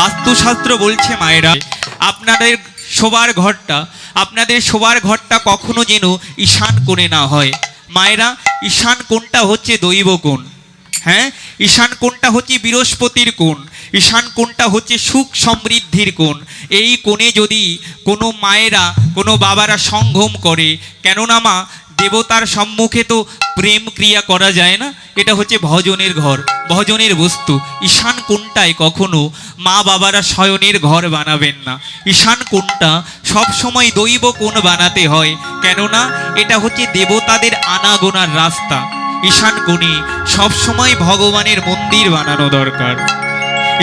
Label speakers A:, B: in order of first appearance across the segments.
A: বাস্তুশাস্ত্র বলছে মায়েরা আপনাদের শোবার ঘরটা আপনাদের শোবার ঘরটা কখনো যেন ঈশান কোণে না হয় মায়েরা ঈশান কোণটা হচ্ছে দৈব কোণ হ্যাঁ ঈশান কোণটা হচ্ছে বৃহস্পতির কোণ ঈশান কোণটা হচ্ছে সুখ সমৃদ্ধির কোণ এই কোণে যদি কোনো মায়েরা কোনো বাবারা সংঘম করে কেননা মা দেবতার সম্মুখে তো প্রেম ক্রিয়া করা যায় না এটা হচ্ছে ভজনের ঘর ভজনের বস্তু ঈশান কোনটায় কখনো মা বাবারা শয়নের ঘর বানাবেন না ঈশান কোনটা সবসময় দৈব কোণ বানাতে হয় কেননা এটা হচ্ছে দেবতাদের আনাগোনার রাস্তা ঈশান কোণে সবসময় ভগবানের মন্দির বানানো দরকার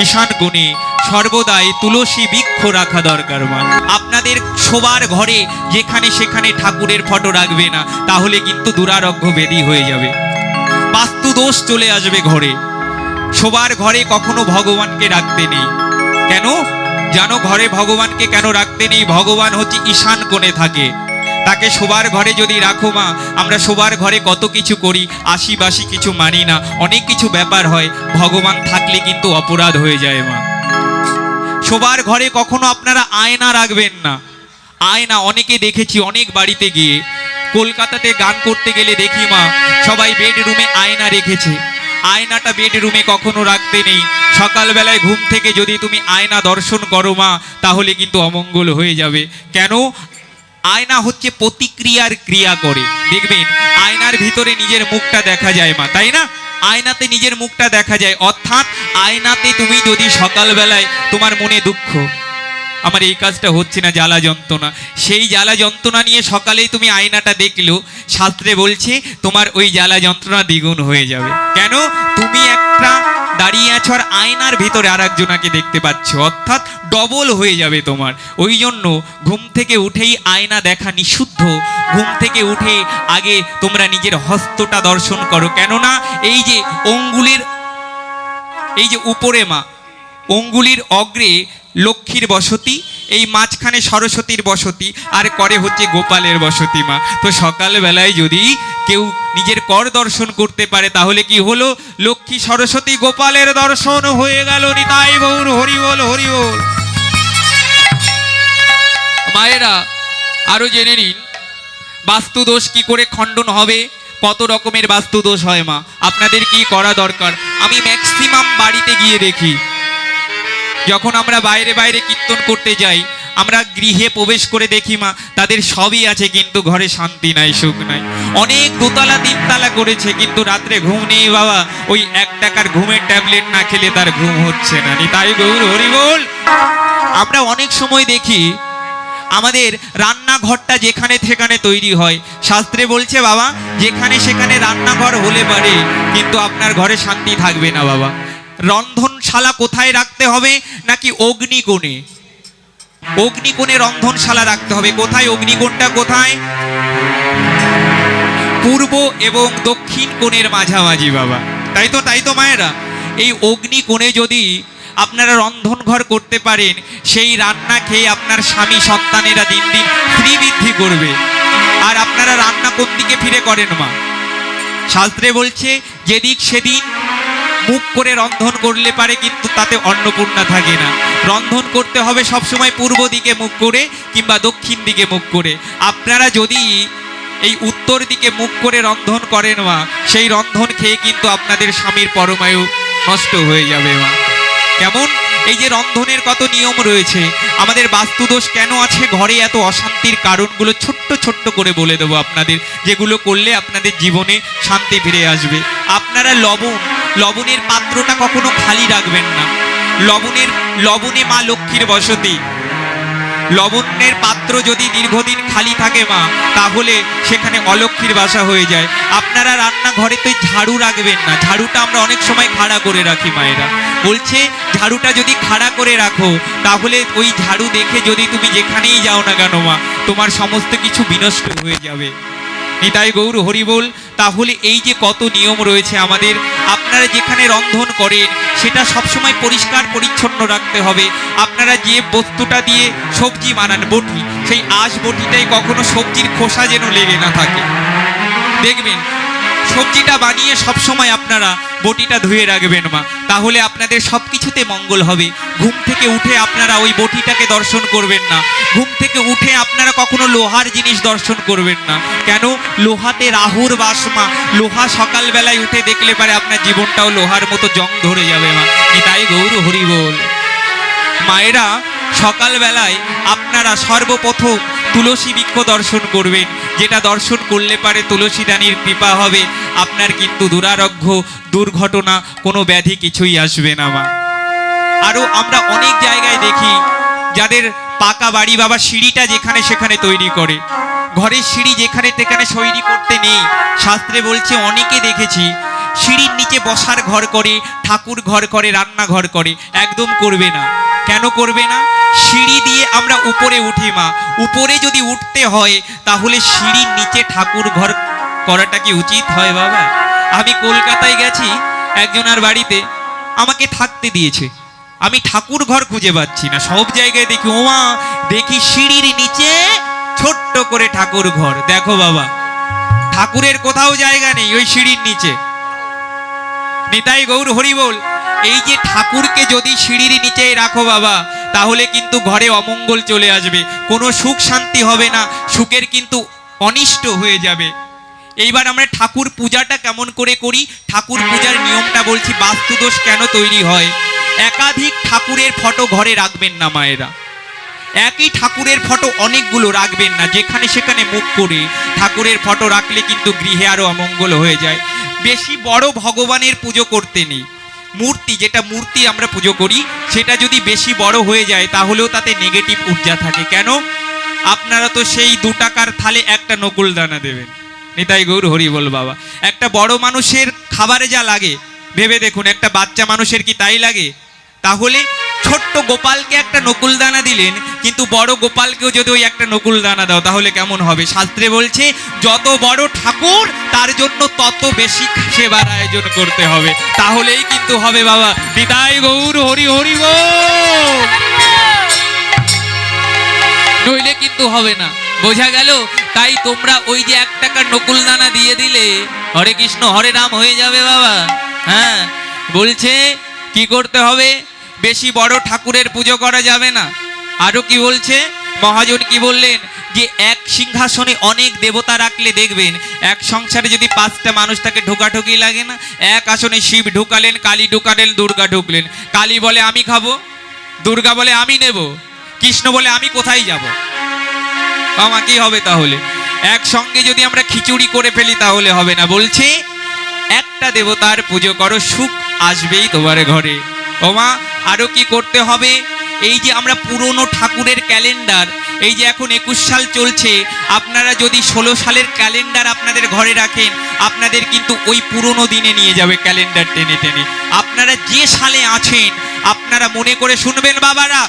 A: ঈশান কোণে সর্বদাই তুলসী বৃক্ষ রাখা দরকার মা আপনাদের সবার ঘরে যেখানে সেখানে ঠাকুরের ফটো রাখবে না তাহলে কিন্তু দুরারোগ্য বেদি হয়ে যাবে বাস্তু দোষ চলে আসবে ঘরে সবার ঘরে কখনো ভগবানকে রাখতে নেই কেন জানো ঘরে ভগবানকে কেন রাখতে নেই ভগবান হচ্ছে ঈশান কোণে থাকে তাকে শোবার ঘরে যদি রাখো মা আমরা শোবার ঘরে কত কিছু করি আশিবাসি কিছু মানি না অনেক কিছু ব্যাপার হয় ভগবান থাকলে কিন্তু অপরাধ হয়ে যায় মা শোবার ঘরে কখনো আপনারা আয়না রাখবেন না আয়না অনেকে দেখেছি অনেক বাড়িতে গিয়ে কলকাতাতে গান করতে গেলে দেখি মা সবাই বেডরুমে আয়না রেখেছে আয়নাটা বেডরুমে কখনো রাখতে নেই সকালবেলায় ঘুম থেকে যদি তুমি আয়না দর্শন করো মা তাহলে কিন্তু অমঙ্গল হয়ে যাবে কেন আয়না হচ্ছে প্রতিক্রিয়ার ক্রিয়া করে দেখবেন আয়নার ভিতরে নিজের মুখটা দেখা যায় মা তাই না আয়নাতে নিজের মুখটা দেখা যায় অর্থাৎ আয়নাতে তুমি যদি সকালবেলায় তোমার মনে দুঃখ আমার এই কাজটা হচ্ছে না জ্বালা যন্ত্রণা সেই জ্বালা যন্ত্রণা নিয়ে সকালেই তুমি আয়নাটা দেখলেও শাস্ত্রে বলছে তোমার ওই জ্বালা যন্ত্রণা দ্বিগুণ হয়ে যাবে কেন তুমি একটা দাঁড়িয়ে আছো আর আয়নার ভিতরে আর একজনাকে দেখতে পাচ্ছ অর্থাৎ ডবল হয়ে যাবে তোমার ওই জন্য ঘুম থেকে উঠেই আয়না দেখা নিষিদ্ধ ঘুম থেকে উঠে আগে তোমরা নিজের হস্তটা দর্শন করো কেননা এই যে অঙ্গুলের এই যে উপরে মা অঙ্গুলির অগ্রে লক্ষ্মীর বসতি এই মাঝখানে সরস্বতীর বসতি আর করে হচ্ছে গোপালের বসতি মা তো সকালবেলায় যদি কেউ নিজের কর দর্শন করতে পারে তাহলে কি হলো লক্ষ্মী সরস্বতী গোপালের দর্শন হয়ে গেল নিতাই বৌর হরি বল মায়েরা আরও জেনে নিন বাস্তুদোষ কি করে খণ্ডন হবে কত রকমের বাস্তুদোষ হয় মা আপনাদের কি করা দরকার আমি ম্যাক্সিমাম বাড়িতে গিয়ে দেখি যখন আমরা বাইরে বাইরে কীর্তন করতে যাই আমরা গৃহে প্রবেশ করে দেখি মা তাদের সবই আছে কিন্তু ঘরে শান্তি নাই সুখ নাই অনেক দোতলা তিনতলা করেছে কিন্তু রাত্রে ঘুম নেই বাবা ওই এক টাকার ঘুমের ট্যাবলেট না খেলে তার ঘুম হচ্ছে না তাই গৌর বল আমরা অনেক সময় দেখি আমাদের রান্নাঘরটা যেখানে সেখানে তৈরি হয় শাস্ত্রে বলছে বাবা যেখানে সেখানে রান্নাঘর হলে পারে কিন্তু আপনার ঘরে শান্তি থাকবে না বাবা রন্ধন অন্ধনশালা কোথায় রাখতে হবে নাকি অগ্নিকোণে অগ্নিকোণে রন্ধনশালা রাখতে হবে কোথায় অগ্নিকোণটা কোথায় পূর্ব এবং দক্ষিণ কোণের মাঝামাঝি বাবা তাই তো তাই তো মায়েরা এই অগ্নিকোণে যদি আপনারা রন্ধনঘর করতে পারেন সেই রান্না খেয়ে আপনার স্বামী সন্তানেরা দিন দিন শ্রীবৃদ্ধি করবে আর আপনারা রান্না কোন দিকে ফিরে করেন মা শাস্ত্রে বলছে যেদিক সেদিন মুখ করে রন্ধন করলে পারে কিন্তু তাতে অন্নপূর্ণা থাকে না রন্ধন করতে হবে সবসময় পূর্ব দিকে মুখ করে কিংবা দক্ষিণ দিকে মুখ করে আপনারা যদি এই উত্তর দিকে মুখ করে রন্ধন করেন মা সেই রন্ধন খেয়ে কিন্তু আপনাদের স্বামীর পরমায়ু নষ্ট হয়ে যাবে মা কেমন এই যে রন্ধনের কত নিয়ম রয়েছে আমাদের বাস্তুদোষ কেন আছে ঘরে এত অশান্তির কারণগুলো ছোট্ট ছোট্ট করে বলে দেবো আপনাদের যেগুলো করলে আপনাদের জীবনে শান্তি ফিরে আসবে আপনারা লবণ লবণের পাত্রটা কখনো খালি রাখবেন না লবণের লবণে মা লক্ষ্মীর বসতি লবণের পাত্র যদি দীর্ঘদিন খালি থাকে মা তাহলে সেখানে অলক্ষীর বাসা হয়ে যায় আপনারা রান্নাঘরে তো ঝাড়ু রাখবেন না ঝাড়ুটা আমরা অনেক সময় খাড়া করে রাখি মায়েরা বলছে ঝাড়ুটা যদি খাড়া করে রাখো তাহলে ওই ঝাড়ু দেখে যদি তুমি যেখানেই যাও না কেন মা তোমার সমস্ত কিছু বিনষ্ট হয়ে যাবে নিতাই গৌর হরিবোল তাহলে এই যে কত নিয়ম রয়েছে আমাদের আপনারা যেখানে রন্ধন করেন সেটা সবসময় পরিষ্কার পরিচ্ছন্ন রাখতে হবে আপনারা যে বস্তুটা দিয়ে সবজি বানান বটি সেই আঁশ বটিটাই কখনো সবজির খোসা যেন লেগে না থাকে দেখবেন সবজিটা বানিয়ে সবসময় আপনারা বটিটা ধুয়ে রাখবেন মা তাহলে আপনাদের সব কিছুতে মঙ্গল হবে ঘুম থেকে উঠে আপনারা ওই বটিটাকে দর্শন করবেন না ঘুম থেকে উঠে আপনারা কখনো লোহার জিনিস দর্শন করবেন না কেন লোহাতে রাহুর বাসমা লোহা সকালবেলায় উঠে দেখলে পারে আপনার জীবনটাও লোহার মতো জং ধরে যাবে মা তাই গৌর হরি বল মায়েরা সকালবেলায় আপনারা সর্বপ্রথম তুলসী বৃক্ষ দর্শন করবেন যেটা দর্শন করলে পারে তুলসী দানির কৃপা হবে আপনার কিন্তু দুরারোগ্য দুর্ঘটনা কোনো ব্যাধি কিছুই আসবে না মা আরও আমরা অনেক জায়গায় দেখি যাদের পাকা বাড়ি বাবা সিঁড়িটা যেখানে সেখানে তৈরি করে ঘরের সিঁড়ি যেখানে সেখানে তৈরি করতে নেই শাস্ত্রে বলছে অনেকে দেখেছি সিঁড়ির নিচে বসার ঘর করে ঠাকুর ঘর করে রান্নাঘর করে একদম করবে না কেন করবে না সিঁড়ি দিয়ে আমরা উপরে উঠি মা উপরে যদি উঠতে হয় তাহলে সিঁড়ির নিচে ঠাকুর ঘর করাটা কি উচিত হয় বাবা আমি কলকাতায় গেছি একজনের বাড়িতে আমাকে থাকতে দিয়েছে আমি ঠাকুর ঘর খুঁজে পাচ্ছি না সব জায়গায় দেখি ওমা দেখি সিঁড়ির নিচে ছোট্ট করে ঠাকুর ঘর দেখো বাবা ঠাকুরের কোথাও জায়গা নেই ওই সিঁড়ির নিচে নিতাই গৌর হরি বল এই যে ঠাকুরকে যদি সিঁড়ির নিচে রাখো বাবা তাহলে কিন্তু ঘরে অমঙ্গল চলে আসবে কোনো সুখ শান্তি হবে না সুখের কিন্তু অনিষ্ট হয়ে যাবে এইবার আমরা ঠাকুর পূজাটা কেমন করে করি ঠাকুর পূজার নিয়মটা বলছি বাস্তুদোষ কেন তৈরি হয় একাধিক ঠাকুরের ফটো ঘরে রাখবেন না মায়েরা একই ঠাকুরের ফটো অনেকগুলো রাখবেন না যেখানে সেখানে মুখ করে ঠাকুরের ফটো রাখলে কিন্তু গৃহে আরও অমঙ্গল হয়ে যায় বেশি বড় ভগবানের পুজো করতে নেই মূর্তি যেটা মূর্তি আমরা পুজো করি সেটা যদি বেশি বড় হয়ে যায় তাহলেও তাতে নেগেটিভ ঊর্জা থাকে কেন আপনারা তো সেই দু টাকার থালে একটা নকুল দানা দেবেন নিতাই গৌর হরি বল বাবা একটা বড় মানুষের খাবারে যা লাগে ভেবে দেখুন একটা বাচ্চা মানুষের কি তাই লাগে তাহলে ছোট্ট গোপালকে একটা নকুল দানা দিলেন কিন্তু বড় গোপালকেও যদি ওই একটা নকুল দানা দাও তাহলে কেমন হবে শাস্ত্রে বলছে যত বড় ঠাকুর তার জন্য তত বেশি সেবার আয়োজন করতে হবে তাহলেই কিন্তু হবে বাবা বিদায় গৌর হরি হরি নইলে কিন্তু হবে না বোঝা গেল তাই তোমরা ওই যে এক টাকার নকুল দানা দিয়ে দিলে হরে কৃষ্ণ হরে রাম হয়ে যাবে বাবা হ্যাঁ বলছে কি করতে হবে বেশি বড় ঠাকুরের পুজো করা যাবে না আরও কি বলছে মহাজন কি বললেন যে এক সিংহাসনে অনেক দেবতা রাখলে দেখবেন এক সংসারে যদি পাঁচটা মানুষ তাকে ঢোকাঢুকি লাগে না এক আসনে শিব ঢুকালেন কালী ঢুকালেন দুর্গা ঢুকলেন কালী বলে আমি খাবো দুর্গা বলে আমি নেব কৃষ্ণ বলে আমি কোথায় যাব আমা কি হবে তাহলে একসঙ্গে যদি আমরা খিচুড়ি করে ফেলি তাহলে হবে না বলছে একটা দেবতার পুজো করো সুখ আসবেই তোমার ঘরে ওমা আরও কি করতে হবে এই যে আমরা পুরনো ঠাকুরের ক্যালেন্ডার এই যে এখন একুশ সাল চলছে আপনারা যদি ষোলো সালের ক্যালেন্ডার আপনাদের ঘরে রাখেন আপনাদের কিন্তু ওই পুরনো দিনে নিয়ে যাবে ক্যালেন্ডার টেনে টেনে আপনারা যে সালে আছেন আপনারা মনে করে শুনবেন বাবারা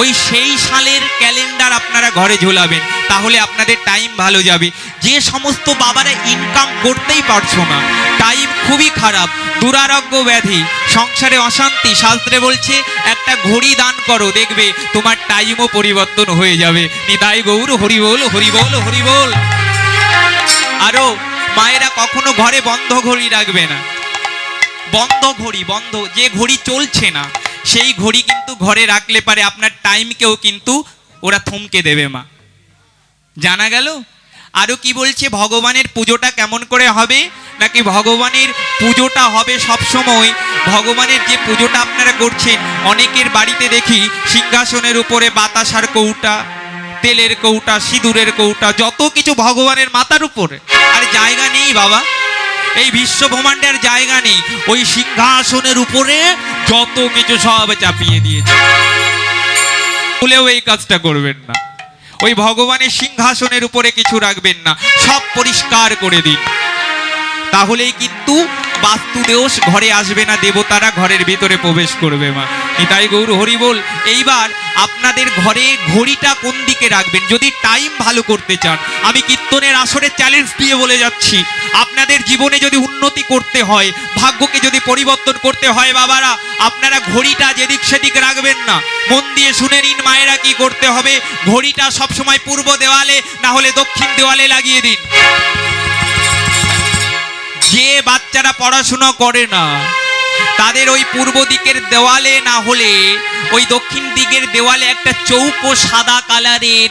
A: ওই সেই সালের ক্যালেন্ডার আপনারা ঘরে ঝোলাবেন তাহলে আপনাদের টাইম ভালো যাবে যে সমস্ত বাবারা ইনকাম করতেই পারছো না টাইম খুবই খারাপ দুরারোগ্য ব্যাধি সংসারে অশান্তি শাস্ত্রে বলছে একটা ঘড়ি দান করো দেখবে তোমার টাইমও পরিবর্তন হয়ে যাবে নিতাই গৌর হরিবোল হরিবোল হরিবোল আরও মায়েরা কখনো ঘরে বন্ধ ঘড়ি রাখবে না বন্ধ ঘড়ি বন্ধ যে ঘড়ি চলছে না সেই ঘড়ি কিন্তু ঘরে রাখলে পারে আপনার টাইমকেও কিন্তু ওরা থমকে দেবে মা জানা গেল আরও কি বলছে ভগবানের পুজোটা কেমন করে হবে নাকি ভগবানের পুজোটা হবে সব সময় ভগবানের যে পুজোটা আপনারা করছেন অনেকের বাড়িতে দেখি সিংহাসনের উপরে বাতাসার কৌটা তেলের কৌটা সিঁদুরের কৌটা যত কিছু ভগবানের মাথার উপরে আর জায়গা নেই বাবা এই বিশ্ব ব্রহ্মাণ্ডের জায়গা নেই ওই সিংহাসনের উপরে যত কিছু সব চাপিয়ে দিয়েছে বলেও এই কাজটা করবেন না ওই ভগবানের সিংহাসনের উপরে কিছু রাখবেন না সব পরিষ্কার করে দিন তাহলেই কিন্তু বাস্তুদেওস ঘরে আসবে না দেবতারা ঘরের ভিতরে প্রবেশ করবে মা নিতাই গৌর হরি বল এইবার আপনাদের ঘরে ঘড়িটা কোন দিকে রাখবেন যদি টাইম ভালো করতে চান আমি কীর্তনের আসরে চ্যালেঞ্জ দিয়ে বলে যাচ্ছি আপনাদের জীবনে যদি উন্নতি করতে হয় ভাগ্যকে যদি পরিবর্তন করতে হয় বাবারা আপনারা ঘড়িটা যেদিক সেদিক রাখবেন না মন দিয়ে শুনে নিন মায়েরা কি করতে হবে ঘড়িটা সবসময় পূর্ব দেওয়ালে না হলে দক্ষিণ দেওয়ালে লাগিয়ে দিন যে বাচ্চারা পড়াশোনা করে না তাদের ওই পূর্ব দিকের দেওয়ালে না হলে ওই দক্ষিণ দিকের দেওয়ালে একটা চৌকো সাদা কালারের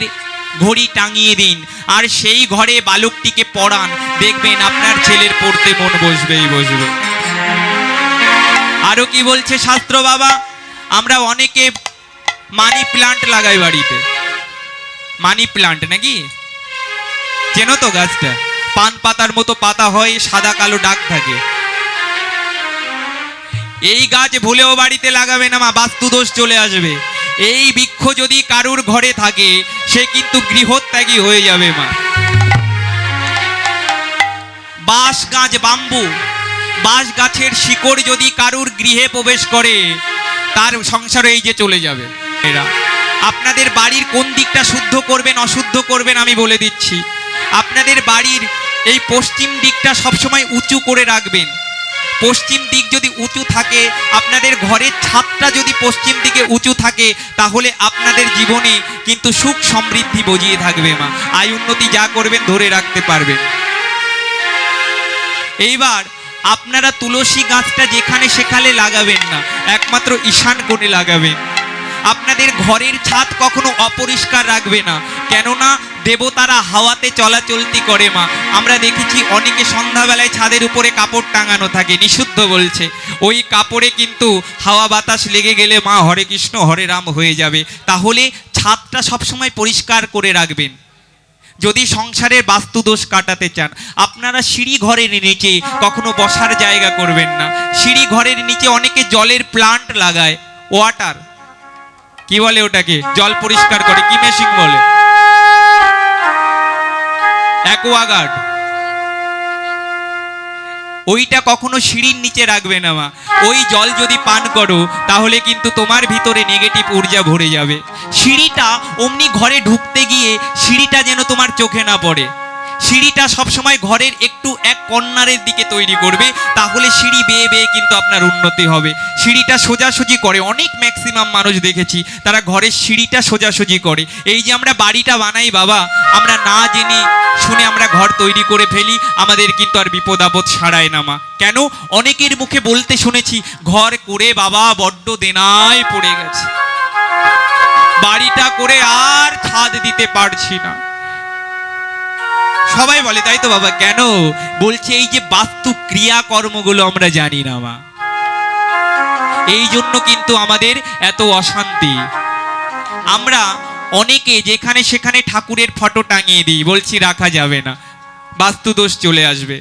A: ঘড়ি টাঙিয়ে দিন আর সেই ঘরে বালকটিকে পড়ান দেখবেন আপনার ছেলের পড়তে মন বসবেই বসবে আরও কি বলছে শাস্ত্র বাবা আমরা অনেকে মানি প্লান্ট লাগাই বাড়িতে মানি প্লান্ট নাকি চেনো তো গাছটা পান পাতার মতো পাতা হয় সাদা কালো ডাক থাকে এই গাছ ভুলেও বাড়িতে লাগাবে না মা বাস্তুদোষ চলে আসবে এই বৃক্ষ যদি কারুর ঘরে থাকে সে কিন্তু গৃহত্যাগী হয়ে যাবে মা বাঁশ গাছ বাম্বু বাঁশ গাছের শিকড় যদি কারুর গৃহে প্রবেশ করে তার সংসারে এই যে চলে যাবে এরা আপনাদের বাড়ির কোন দিকটা শুদ্ধ করবেন অশুদ্ধ করবেন আমি বলে দিচ্ছি আপনাদের বাড়ির এই পশ্চিম দিকটা সবসময় উঁচু করে রাখবেন পশ্চিম দিক যদি উঁচু থাকে আপনাদের ঘরের ছাদটা যদি পশ্চিম দিকে উঁচু থাকে তাহলে আপনাদের জীবনে কিন্তু সুখ সমৃদ্ধি বজিয়ে থাকবে মা আয় উন্নতি যা করবেন ধরে রাখতে পারবেন এইবার আপনারা তুলসী গাছটা যেখানে সেখানে লাগাবেন না একমাত্র ঈশান কোণে লাগাবেন আপনাদের ঘরের ছাদ কখনো অপরিষ্কার রাখবে না কেননা দেবতারা হাওয়াতে চলাচলতি করে মা আমরা দেখেছি অনেকে সন্ধ্যাবেলায় ছাদের উপরে কাপড় টাঙানো থাকে নিষিদ্ধ বলছে ওই কাপড়ে কিন্তু হাওয়া বাতাস লেগে গেলে মা হরে কৃষ্ণ হরে রাম হয়ে যাবে তাহলে ছাদটা সবসময় পরিষ্কার করে রাখবেন যদি সংসারের বাস্তুদোষ কাটাতে চান আপনারা সিঁড়ি ঘরের নিচে কখনো বসার জায়গা করবেন না সিঁড়ি ঘরের নিচে অনেকে জলের প্লান্ট লাগায় ওয়াটার কি বলে ওটাকে জল পরিষ্কার করে কি মেশিন বলে অ্যাকোয়াগার্ড ওইটা কখনো সিঁড়ির নিচে রাখবে না মা ওই জল যদি পান করো তাহলে কিন্তু তোমার ভিতরে নেগেটিভ ঊর্জা ভরে যাবে সিঁড়িটা অমনি ঘরে ঢুকতে গিয়ে সিঁড়িটা যেন তোমার চোখে না পড়ে সিঁড়িটা সবসময় ঘরের একটু এক কর্নারের দিকে তৈরি করবে তাহলে সিঁড়ি বেয়ে বেয়ে কিন্তু আপনার উন্নতি হবে সিঁড়িটা সোজাসুজি করে অনেক ম্যাক্সিমাম মানুষ দেখেছি তারা ঘরের সিঁড়িটা সোজাসুজি করে এই যে আমরা বাড়িটা বানাই বাবা আমরা না জেনে শুনে আমরা ঘর তৈরি করে ফেলি আমাদের কিন্তু আর বিপদ আপদ ছাড়ায় না মা কেন অনেকের মুখে বলতে শুনেছি ঘর করে বাবা বড্ড দেনায় পড়ে গেছে বাড়িটা করে আর ছাদ দিতে পারছি না সবাই বলে তাই তো বাবা কেন বলছে এই যে বাস্তু ক্রিয়া কর্মগুলো আমরা জানি না মা এই জন্য কিন্তু আমাদের এত অশান্তি আমরা অনেকে যেখানে সেখানে ঠাকুরের ফটো টাঙিয়ে দিই বলছি রাখা যাবে না বাস্তু দোষ চলে আসবে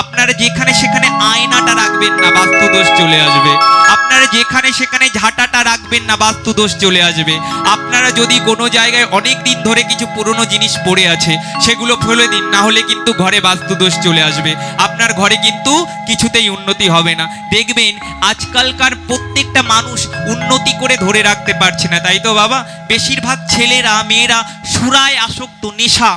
A: আপনারা যেখানে সেখানে আয়নাটা রাখবেন না বাস্তু দোষ চলে আসবে আপনারা যেখানে সেখানে ঝাঁটাটা রাখবেন না বাস্তু দোষ চলে আসবে আপনারা যদি কোনো জায়গায় অনেক দিন ধরে কিছু পুরনো জিনিস পড়ে আছে সেগুলো ফেলে দিন না হলে কিন্তু ঘরে বাস্তু দোষ চলে আসবে আপনার ঘরে কিন্তু কিছুতেই উন্নতি হবে না দেখবেন আজকালকার প্রত্যেকটা মানুষ উন্নতি করে ধরে রাখতে পারছে না তাই তো বাবা বেশিরভাগ ছেলেরা মেয়েরা সুরায় আসক্ত নেশা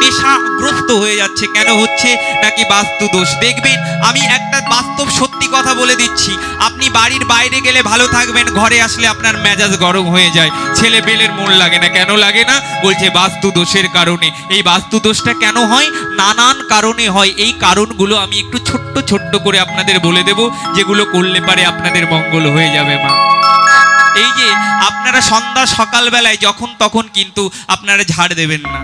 A: পেশাগ্রস্ত হয়ে যাচ্ছে কেন হচ্ছে নাকি বাস্তু দোষ দেখবেন আমি একটা বাস্তব সত্যি কথা বলে দিচ্ছি আপনি বাড়ির বাইরে গেলে ভালো থাকবেন ঘরে আসলে আপনার মেজাজ গরম হয়ে যায় ছেলে বেলের মন লাগে না কেন লাগে না বলছে বাস্তু দোষের কারণে এই বাস্তু দোষটা কেন হয় নানান কারণে হয় এই কারণগুলো আমি একটু ছোট্ট ছোট্ট করে আপনাদের বলে দেব যেগুলো করলে পারে আপনাদের মঙ্গল হয়ে যাবে মা এই যে আপনারা সন্ধ্যা সকালবেলায় যখন তখন কিন্তু আপনারা ঝাড় দেবেন না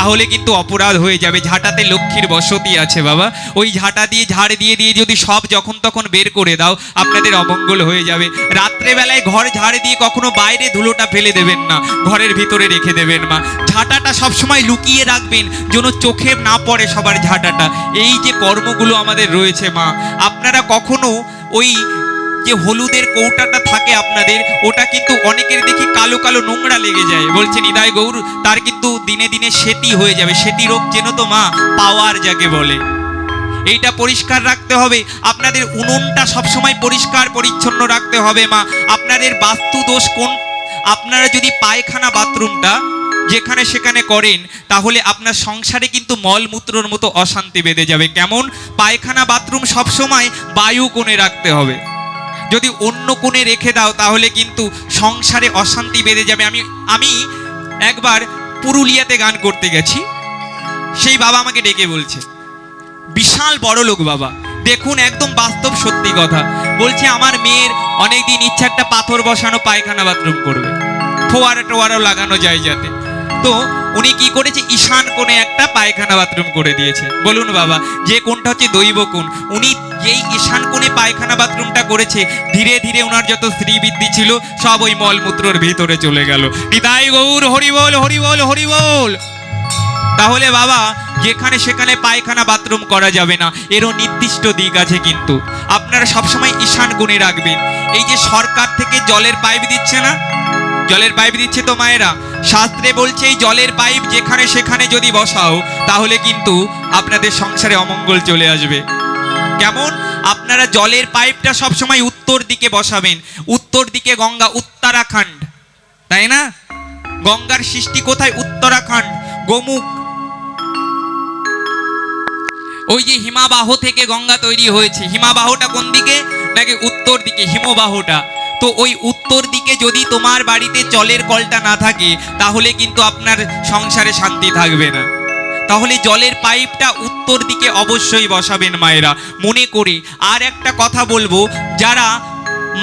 A: তাহলে কিন্তু অপরাধ হয়ে যাবে ঝাঁটাতে লক্ষ্মীর বসতি আছে বাবা ওই ঝাঁটা দিয়ে ঝাড় দিয়ে দিয়ে যদি সব যখন তখন বের করে দাও আপনাদের অমঙ্গল হয়ে যাবে রাত্রেবেলায় ঘর ঝাড় দিয়ে কখনো বাইরে ধুলোটা ফেলে দেবেন না ঘরের ভিতরে রেখে দেবেন মা ঝাঁটাটা সবসময় লুকিয়ে রাখবেন যেন চোখে না পড়ে সবার ঝাঁটাটা এই যে কর্মগুলো আমাদের রয়েছে মা আপনারা কখনো ওই যে হলুদের কৌটাটা থাকে আপনাদের ওটা কিন্তু অনেকের দেখি কালো কালো নোংরা লেগে যায় বলছেন ইদায় গৌর তার কিন্তু দিনে দিনে সেতি হয়ে যাবে সেতি রোগ যেন তো মা পাওয়ার যাকে বলে এইটা পরিষ্কার রাখতে হবে আপনাদের উনুনটা সবসময় পরিষ্কার পরিচ্ছন্ন রাখতে হবে মা আপনাদের বাস্তু দোষ কোন আপনারা যদি পায়খানা বাথরুমটা যেখানে সেখানে করেন তাহলে আপনার সংসারে কিন্তু মলমূত্রর মতো অশান্তি বেঁধে যাবে কেমন পায়খানা বাথরুম সবসময় বায়ু কোণে রাখতে হবে যদি অন্য কোণে রেখে দাও তাহলে কিন্তু সংসারে অশান্তি বেড়ে যাবে আমি আমি একবার পুরুলিয়াতে গান করতে গেছি সেই বাবা আমাকে ডেকে বলছে বিশাল বড় লোক বাবা দেখুন একদম বাস্তব সত্যি কথা বলছে আমার মেয়ের অনেকদিন ইচ্ছা একটা পাথর বসানো পায়খানা বাথরুম করবে ফোয়ারা টোয়ারাও লাগানো যায় যাতে তো উনি কি করেছে ঈশান কোণে একটা পায়খানা বাথরুম করে দিয়েছে বলুন বাবা যে কোনটা হচ্ছে দৈব কোণ উনি যেই ঈশান কোণে পায়খানা বাথরুমটা করেছে ধীরে ধীরে ওনার যত স্ত্রীবৃদ্ধি ছিল সব ওই মলমূত্রর ভেতরে চলে গেল নিতাই গৌর হরিবল হরিবল হরিবল তাহলে বাবা যেখানে সেখানে পায়খানা বাথরুম করা যাবে না এরও নির্দিষ্ট দিক আছে কিন্তু আপনারা সবসময় ঈশান কোণে রাখবেন এই যে সরকার থেকে জলের পাইপ দিচ্ছে না জলের পাইপ দিচ্ছে তো মায়েরা শাস্ত্রে বলছে এই জলের পাইপ যেখানে সেখানে যদি বসাও তাহলে কিন্তু আপনাদের সংসারে অমঙ্গল চলে আসবে কেমন আপনারা জলের পাইপটা সবসময় উত্তর দিকে বসাবেন উত্তর দিকে গঙ্গা উত্তরাখণ্ড তাই না গঙ্গার সৃষ্টি কোথায় উত্তরাখণ্ড গোমুখ ওই যে হিমাবাহ থেকে গঙ্গা তৈরি হয়েছে হিমাবাহটা কোন দিকে নাকি উত্তর দিকে হিমবাহটা তো ওই উত্তর দিকে যদি তোমার বাড়িতে জলের কলটা না থাকে তাহলে কিন্তু আপনার সংসারে শান্তি থাকবে না তাহলে জলের পাইপটা উত্তর দিকে অবশ্যই বসাবেন মায়েরা মনে করে আর একটা কথা বলবো যারা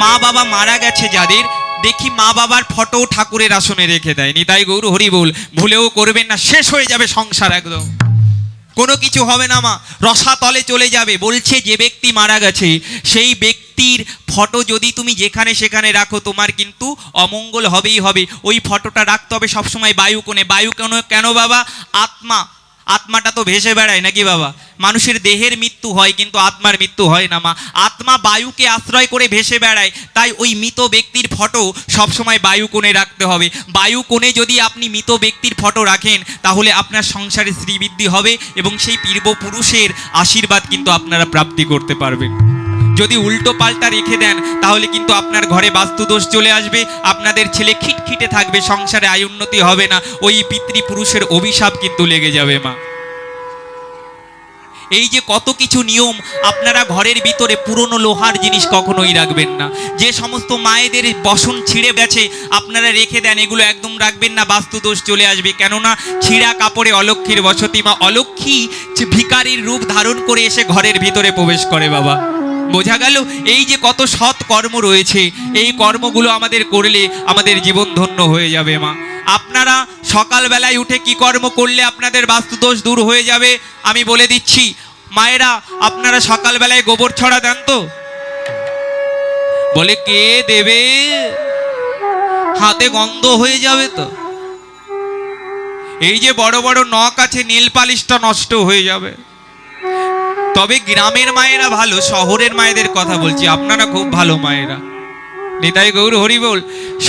A: মা বাবা মারা গেছে যাদের দেখি মা বাবার ফটো ঠাকুরের আসনে রেখে দেয় তাই গৌর হরি বল ভুলেও করবেন না শেষ হয়ে যাবে সংসার একদম কোনো কিছু হবে না মা রসাতলে চলে যাবে বলছে যে ব্যক্তি মারা গেছে সেই ব্যক্তির ফটো যদি তুমি যেখানে সেখানে রাখো তোমার কিন্তু অমঙ্গল হবেই হবে ওই ফটোটা রাখতে হবে সবসময় বায়ু কোণে বায়ু কেন কেন বাবা আত্মা আত্মাটা তো ভেসে বেড়ায় নাকি বাবা মানুষের দেহের মৃত্যু হয় কিন্তু আত্মার মৃত্যু হয় না মা আত্মা বায়ুকে আশ্রয় করে ভেসে বেড়ায় তাই ওই মৃত ব্যক্তির ফটো সবসময় বায়ু কোণে রাখতে হবে বায়ু কোণে যদি আপনি মৃত ব্যক্তির ফটো রাখেন তাহলে আপনার সংসারে শ্রীবৃদ্ধি হবে এবং সেই পূর্বপুরুষের আশীর্বাদ কিন্তু আপনারা প্রাপ্তি করতে পারবেন যদি উল্টো পাল্টা রেখে দেন তাহলে কিন্তু আপনার ঘরে বাস্তুদোষ চলে আসবে আপনাদের ছেলে খিটখিটে থাকবে সংসারে আয় উন্নতি হবে না ওই পিতৃপুরুষের অভিশাপ কিন্তু লেগে যাবে মা এই যে কত কিছু নিয়ম আপনারা ঘরের ভিতরে পুরনো লোহার জিনিস কখনোই রাখবেন না যে সমস্ত মায়েদের বসন ছিঁড়ে গেছে আপনারা রেখে দেন এগুলো একদম রাখবেন না বাস্তুদোষ চলে আসবে কেননা ছিঁড়া কাপড়ে অলক্ষীর মা অলক্ষী ভিকারির রূপ ধারণ করে এসে ঘরের ভিতরে প্রবেশ করে বাবা বোঝা গেল এই যে কত সৎ কর্ম রয়েছে এই কর্মগুলো আমাদের করলে আমাদের জীবন ধন্য হয়ে যাবে মা আপনারা সকালবেলায় উঠে কি কর্ম করলে আপনাদের বাস্তুদোষ দূর হয়ে যাবে আমি বলে দিচ্ছি মায়েরা আপনারা সকালবেলায় গোবর ছড়া দেন তো বলে কে দেবে হাতে গন্ধ হয়ে যাবে তো এই যে বড় বড় নখ আছে নীল পালিশটা নষ্ট হয়ে যাবে তবে গ্রামের মায়েরা ভালো শহরের মায়েদের কথা বলছি আপনারা খুব ভালো মায়েরা নিতাই গৌর হরি বল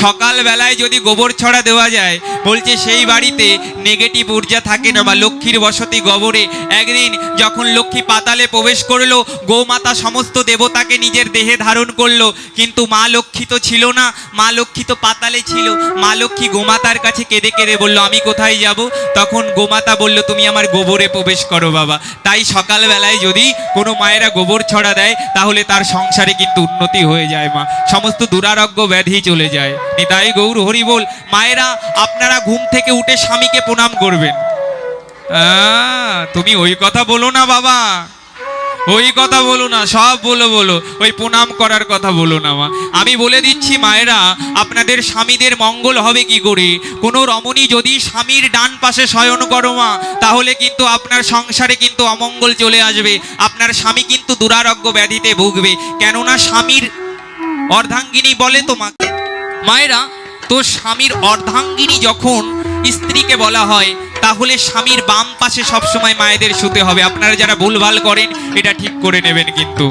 A: সকালবেলায় যদি গোবর ছড়া দেওয়া যায় বলছে সেই বাড়িতে নেগেটিভ ঊর্জা থাকে না বা লক্ষ্মীর বসতি গোবরে একদিন যখন লক্ষ্মী পাতালে প্রবেশ করলো গোমাতা সমস্ত দেবতাকে নিজের দেহে ধারণ করলো কিন্তু মা লক্ষ্মী তো ছিল না মা লক্ষ্মী তো পাতালে ছিল মা লক্ষ্মী গোমাতার কাছে কেঁদে কেঁদে বললো আমি কোথায় যাব তখন গোমাতা বলল তুমি আমার গোবরে প্রবেশ করো বাবা তাই সকালবেলায় যদি কোনো মায়েরা গোবর ছড়া দেয় তাহলে তার সংসারে কিন্তু উন্নতি হয়ে যায় মা সমস্ত দুরারোগ্য ব্যাধি চলে যায় নিতাই গৌর হরি বল মায়েরা আপনারা ঘুম থেকে উঠে স্বামীকে প্রণাম করবেন তুমি ওই কথা বলো না বাবা ওই কথা বলো না সব বলো বলো ওই প্রণাম করার কথা বলো না মা আমি বলে দিচ্ছি মায়েরা আপনাদের স্বামীদের মঙ্গল হবে কি করে কোনো রমণী যদি স্বামীর ডান পাশে শয়ন করো মা তাহলে কিন্তু আপনার সংসারে কিন্তু অমঙ্গল চলে আসবে আপনার স্বামী কিন্তু দুরারোগ্য ব্যাধিতে ভুগবে কেননা স্বামীর অর্ধাঙ্গিনী বলে তোমাকে মায়েরা তো স্বামীর অর্ধাঙ্গিনী যখন স্ত্রীকে বলা হয় তাহলে স্বামীর বাম পাশে সবসময় মায়েদের শুতে হবে আপনারা যারা ভুলভাল করেন এটা ঠিক করে নেবেন কিন্তু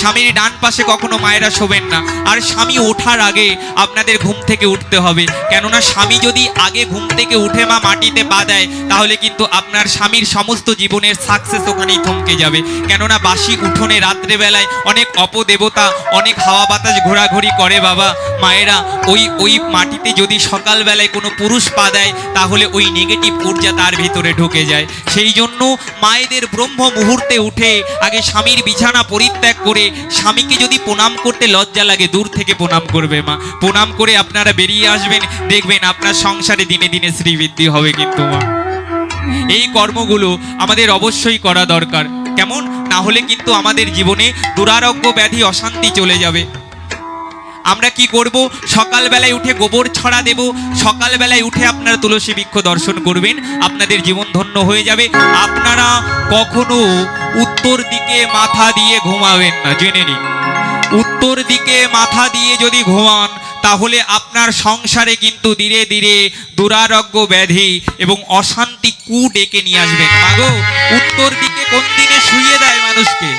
A: স্বামীর ডান পাশে কখনো মায়েরা শোবেন না আর স্বামী ওঠার আগে আপনাদের ঘুম থেকে উঠতে হবে কেননা স্বামী যদি আগে ঘুম থেকে উঠে মা মাটিতে পা দেয় তাহলে কিন্তু আপনার স্বামীর সমস্ত জীবনের সাকসেস ওখানেই থমকে যাবে কেননা বাসি উঠোনে রাত্রেবেলায় অনেক অপদেবতা অনেক হাওয়া বাতাস ঘোরাঘুরি করে বাবা মায়েরা ওই ওই মাটিতে যদি সকালবেলায় কোনো পুরুষ পা দেয় তাহলে ওই নেগেটিভ ঊর্জা তার ভিতরে ঢুকে যায় সেই জন্য মায়েদের ব্রহ্ম মুহূর্তে উঠে আগে স্বামীর বিছানা পরিত্যাগ করে স্বামীকে যদি প্রণাম করতে লজ্জা লাগে দূর থেকে প্রণাম করবে মা প্রণাম করে আপনারা বেরিয়ে আসবেন দেখবেন আপনার সংসারে দিনে দিনে শ্রীবৃদ্ধি হবে কিন্তু মা এই কর্মগুলো আমাদের অবশ্যই করা দরকার কেমন না হলে কিন্তু আমাদের জীবনে দুরারোগ্য ব্যাধি অশান্তি চলে যাবে আমরা কি করব সকালবেলায় উঠে গোবর ছড়া দেব সকালবেলায় উঠে আপনারা তুলসী বৃক্ষ দর্শন করবেন আপনাদের জীবন ধন্য হয়ে যাবে আপনারা কখনো উত্তর দিকে মাথা দিয়ে ঘুমাবেন না জেনে নিন উত্তর দিকে মাথা দিয়ে যদি ঘুমান তাহলে আপনার সংসারে কিন্তু ধীরে ধীরে দুরারোগ্য ব্যাধি এবং অশান্তি কু ডেকে নিয়ে আসবেন মাগো উত্তর দিকে কোন দিনে শুয়ে দেয় মানুষকে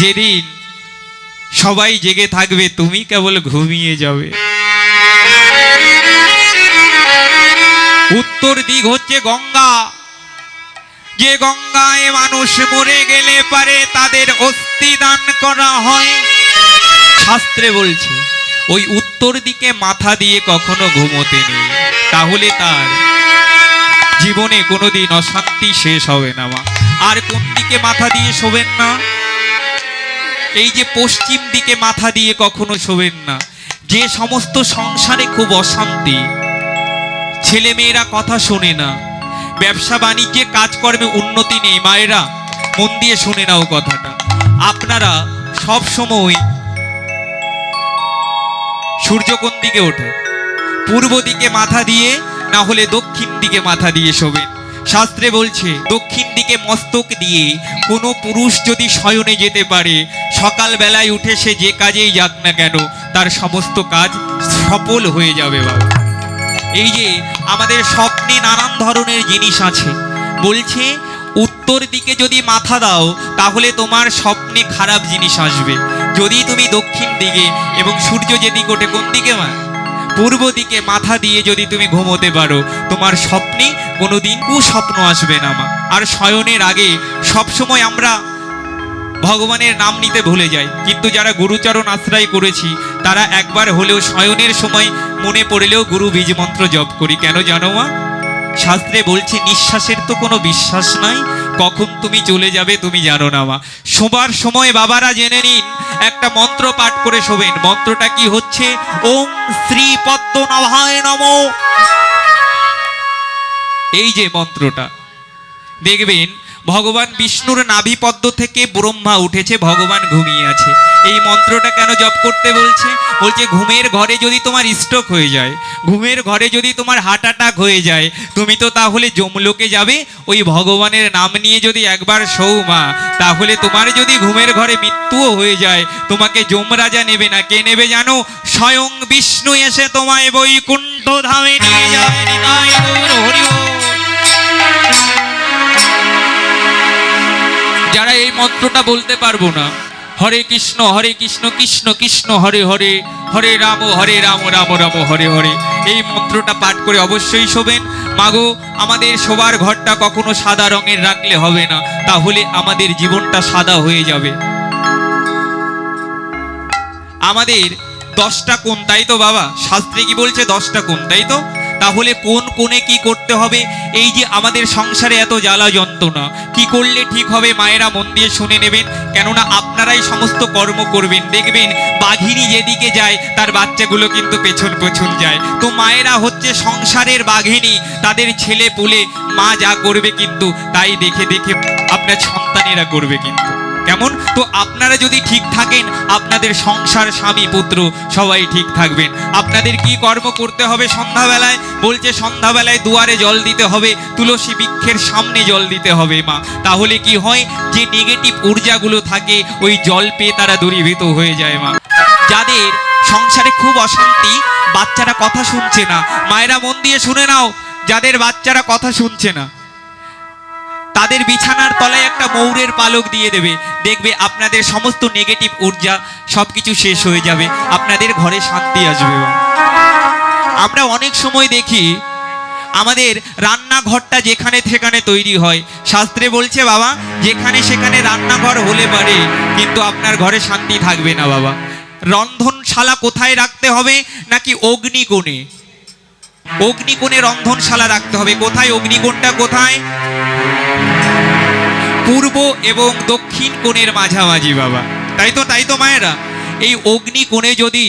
A: যেদিন সবাই জেগে থাকবে তুমি কেবল ঘুমিয়ে যাবে উত্তর দিক হচ্ছে গঙ্গা যে গঙ্গায় মানুষ মরে গেলে পারে তাদের অস্থি দান করা হয় শাস্ত্রে বলছে ওই উত্তর দিকে মাথা দিয়ে কখনো ঘুমোতে নেই তাহলে তার জীবনে কোনোদিন অশান্তি শেষ হবে না মা আর কোন দিকে মাথা দিয়ে শোবেন না এই যে পশ্চিম দিকে মাথা দিয়ে কখনো শোবেন না যে সমস্ত সংসারে খুব অশান্তি ছেলে মেয়েরা কথা শোনে না ব্যবসা বাণিজ্যে কাজকর্মে উন্নতি নেই মায়েরা মন দিয়ে শুনে নাও কথাটা আপনারা সব সময় সূর্য কোন দিকে ওঠে পূর্ব দিকে মাথা দিয়ে না হলে দক্ষিণ দিকে মাথা দিয়ে শোবেন শাস্ত্রে বলছে দক্ষিণ দিকে মস্তক দিয়ে কোনো পুরুষ যদি শয়নে যেতে পারে সকালবেলায় উঠে সে যে কাজেই যাক না কেন তার সমস্ত কাজ সফল হয়ে যাবে বাবা এই যে আমাদের স্বপ্নে নানান ধরনের জিনিস আছে বলছে উত্তর দিকে যদি মাথা দাও তাহলে তোমার স্বপ্নে খারাপ জিনিস আসবে যদি তুমি দক্ষিণ দিকে এবং সূর্য যেদিক ওঠে কোন দিকে মা পূর্ব দিকে মাথা দিয়ে যদি তুমি ঘুমোতে পারো তোমার স্বপ্নে কোনো দিন কুস্বপ্ন আসবে না মা আর শয়নের আগে সবসময় আমরা ভগবানের নাম নিতে ভুলে যায় কিন্তু যারা গুরুচরণ আশ্রয় করেছি তারা একবার হলেও শয়নের সময় মনে পড়লেও গুরু বীজ মন্ত্র জপ করি কেন জানো মা শাস্ত্রে বলছে নিঃশ্বাসের তো কোনো বিশ্বাস নাই কখন তুমি চলে যাবে তুমি জানো না মা শোবার সময় বাবারা জেনে নিন একটা মন্ত্র পাঠ করে শোবেন মন্ত্রটা কি হচ্ছে ওম শ্রী পদ্ম নভায় নম এই যে মন্ত্রটা দেখবেন ভগবান বিষ্ণুর নাভি পদ্ম থেকে ব্রহ্মা উঠেছে ভগবান ঘুমিয়ে আছে এই মন্ত্রটা কেন জপ করতে বলছে বলছে ঘুমের ঘরে যদি তোমার স্ট্রোক হয়ে যায় ঘুমের ঘরে যদি তোমার হার্ট অ্যাটাক হয়ে যায় তুমি তো তাহলে জমলোকে যাবে ওই ভগবানের নাম নিয়ে যদি একবার সৌমা তাহলে তোমার যদি ঘুমের ঘরে মৃত্যুও হয়ে যায় তোমাকে যমরাজা নেবে না কে নেবে জানো স্বয়ং বিষ্ণু এসে তোমায় বৈকুণ্ঠ ধামে নিয়ে যায় যারা এই মন্ত্রটা বলতে পারবো না হরে কৃষ্ণ হরে কৃষ্ণ কৃষ্ণ কৃষ্ণ হরে হরে হরে রাম হরে রাম রাম রাম হরে হরে এই মন্ত্রটা পাঠ করে অবশ্যই শোবেন মাগো আমাদের শোবার ঘরটা কখনো সাদা রঙের রাখলে হবে না তাহলে আমাদের জীবনটা সাদা হয়ে যাবে আমাদের দশটা কোন তাই তো বাবা শাস্ত্রে কি বলছে দশটা কোন তাই তো তাহলে কোন কোণে কি করতে হবে এই যে আমাদের সংসারে এত জ্বালা যন্ত্রণা কি করলে ঠিক হবে মায়েরা মন দিয়ে শুনে নেবেন কেননা আপনারাই সমস্ত কর্ম করবেন দেখবেন বাঘিনী যেদিকে যায় তার বাচ্চাগুলো কিন্তু পেছন পেছন যায় তো মায়েরা হচ্ছে সংসারের বাঘিনী তাদের ছেলে পুলে মা যা করবে কিন্তু তাই দেখে দেখে আপনার সন্তানেরা করবে কিন্তু কেমন তো আপনারা যদি ঠিক থাকেন আপনাদের সংসার স্বামী পুত্র সবাই ঠিক থাকবেন আপনাদের কি কর্ম করতে হবে সন্ধ্যাবেলায় বলছে সন্ধ্যাবেলায় দুয়ারে জল দিতে হবে তুলসী বৃক্ষের সামনে জল দিতে হবে মা তাহলে কি হয় যে নেগেটিভ ঊর্জাগুলো থাকে ওই জল পেয়ে তারা দূরীভূত হয়ে যায় মা যাদের সংসারে খুব অশান্তি বাচ্চারা কথা শুনছে না মায়েরা মন দিয়ে শুনে নাও যাদের বাচ্চারা কথা শুনছে না তাদের বিছানার তলায় একটা মৌরের পালক দিয়ে দেবে দেখবে আপনাদের সমস্ত নেগেটিভ ঊর্জা সব কিছু শেষ হয়ে যাবে আপনাদের ঘরে শান্তি আসবে আমরা অনেক সময় দেখি আমাদের রান্নাঘরটা যেখানে সেখানে তৈরি হয় শাস্ত্রে বলছে বাবা যেখানে সেখানে রান্নাঘর হলে পারে কিন্তু আপনার ঘরে শান্তি থাকবে না বাবা রন্ধনশালা কোথায় রাখতে হবে নাকি অগ্নিকোণে অগ্নিকোণে রন্ধনশালা রাখতে হবে কোথায় অগ্নিকোণটা কোথায় পূর্ব এবং দক্ষিণ কোণের মাঝামাঝি বাবা তাই তো তাই তো মায়েরা এই অগ্নি কোণে যদি